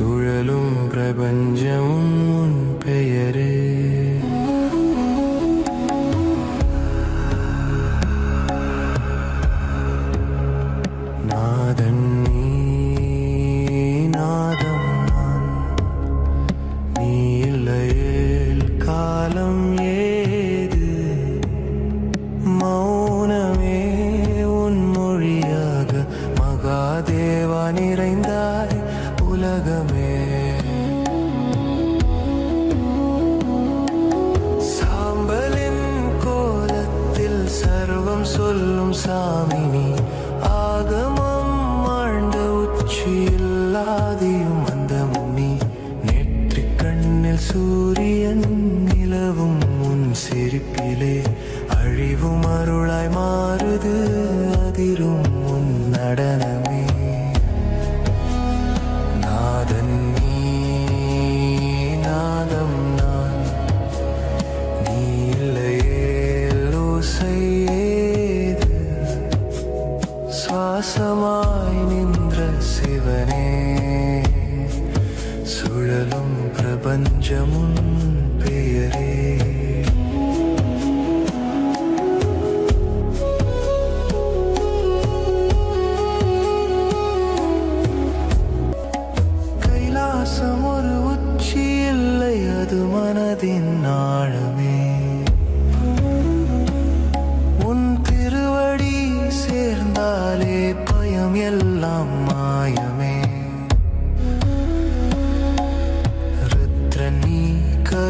சுழலும் பிரபஞ்சமும் உன் பெயரே. நாதன் நீ நாதம் நான். நீ இல்லையேல் காலம் ஏது? மௌ உலகமே. சாம்பலின் கோலத்தில் சர்வம் சொல்லும் சாமினி. ஆகமம் ஆழ்ந்த உச்சியில்லாதியும் அந்த முனி நேற்று கண்ணில் சூரியன் நிலவும் முன் சிரிப்பிலே அழிவும் அருளாய் மாறுது அதிரும். பிரபஞ்சமுன் பெயரே. கைலாசம் ஒரு உச்சி இல்லை அது மனதின் ஆழமே.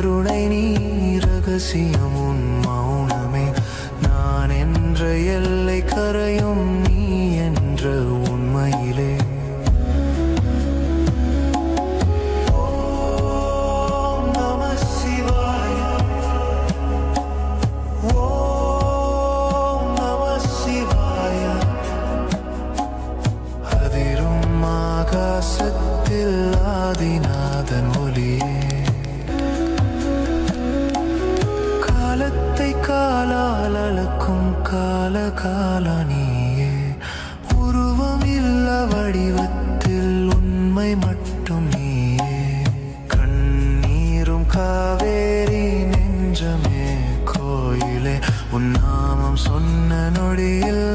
கருணை நீ ரகசியம் உன் மௌனமே. நான் என்ற எல்லை கரையும் காலனியே. உருவம் இல்ல வடிவத்தில் உண்மை மட்டும் நீயே கண்ணீரும் காவேரி நெஞ்சமே கோயிலே. உன் நாமம் சொன்ன நொடியில்